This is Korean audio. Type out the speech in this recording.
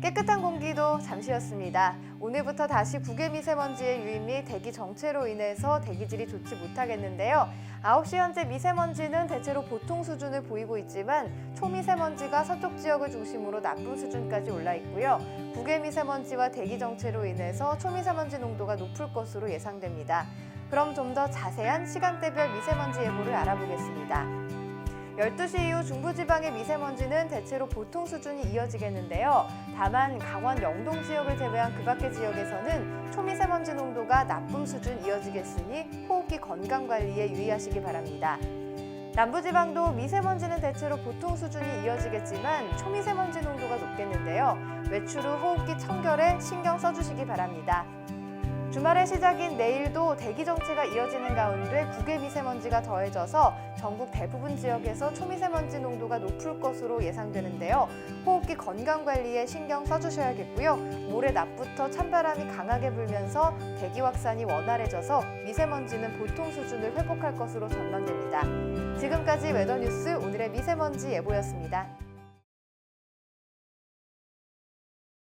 깨끗한 공기도 잠시였습니다. 오늘부터 다시 국외미세먼지의 유입 및 대기 정체로 인해서 대기질이 좋지 못하겠는데요. 9시 현재 미세먼지는 대체로 보통 수준을 보이고 있지만 초미세먼지가 서쪽 지역을 중심으로 나쁨 수준까지 올라 있고요. 국외미세먼지와 대기 정체로 인해서 초미세먼지 농도가 높을 것으로 예상됩니다. 그럼 좀 더 자세한 시간대별 미세먼지 예보를 알아보겠습니다. 12시 이후 중부지방의 미세먼지는 대체로 보통 수준이 이어지겠는데요. 다만 강원 영동 지역을 제외한 그 밖의 지역에서는 초미세먼지 농도가 나쁨 수준 이어지겠으니 호흡기 건강 관리에 유의하시기 바랍니다. 남부지방도 미세먼지는 대체로 보통 수준이 이어지겠지만 초미세먼지 농도가 높겠는데요. 외출 후 호흡기 청결에 신경 써주시기 바랍니다. 주말의 시작인 내일도 대기 정체가 이어지는 가운데 국외 미세먼지가 더해져서 전국 대부분 지역에서 초미세먼지 농도가 높을 것으로 예상되는데요. 호흡기 건강 관리에 신경 써주셔야겠고요. 모레 낮부터 찬바람이 강하게 불면서 대기 확산이 원활해져서 미세먼지는 보통 수준을 회복할 것으로 전망됩니다. 지금까지 웨더뉴스 오늘의 미세먼지 예보였습니다.